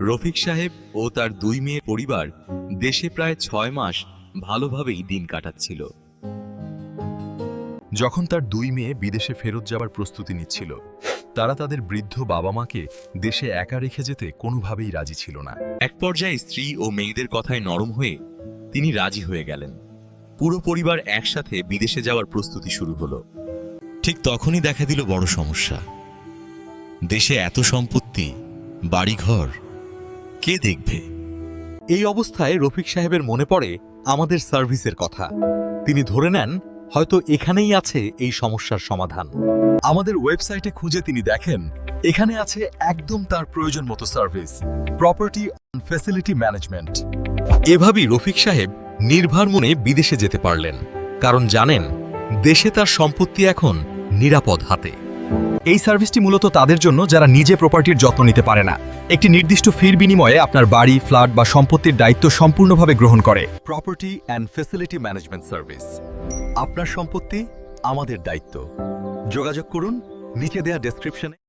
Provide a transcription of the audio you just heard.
রফিক সাহেব ও তার দুই মেয়ে পরিবার দেশে প্রায় ছয় মাস ভালোভাবেই দিন কাটাচ্ছিল। যখন তার দুই মেয়ে বিদেশে ফেরত যাবার প্রস্তুতি নিচ্ছিল, তারা তাদের বৃদ্ধ বাবা মাকে দেশে একা রেখে যেতে কোনোভাবেই রাজি ছিল না। এক পর্যায়ে স্ত্রী ও মেয়েদের কথায় নরম হয়ে তিনি রাজি হয়ে গেলেন। পুরো পরিবার একসাথে বিদেশে যাওয়ার প্রস্তুতি শুরু হলো। ঠিক তখনই দেখা দিল বড় সমস্যা। দেশে এত সম্পত্তি, বাড়িঘর কে দেখবে? এই অবস্থায় রফিক সাহেবের মনে পড়ে আমাদের সার্ভিসের কথা। তিনি ধরে নেন, হয়তো এখানেই আছে এই সমস্যার সমাধান। আমাদের ওয়েবসাইটে খুঁজে তিনি দেখেন, এখানে আছে একদম তার প্রয়োজন মতো সার্ভিস, প্রপার্টি ফ্যাসিলিটি ম্যানেজমেন্ট। এভাবেই রফিক সাহেব নির্ভর মনে বিদেশে যেতে পারলেন, কারণ জানেন, দেশে তার সম্পত্তি এখন নিরাপদ হাতে। এই সার্ভিসটি মূলত তাদের জন্য যারা নিজে প্রপার্টির যত্ন নিতে পারে না। একটি নির্দিষ্ট ফির বিনিময়ে আপনার বাড়ি, ফ্ল্যাট বা সম্পত্তির দায়িত্ব সম্পূর্ণভাবে গ্রহণ করে। Property and facility management service আপনার সম্পত্তি আমাদের দায়িত্ব। যোগাযোগ করুন, নিচে দেয়া ডেসক্রিপশনে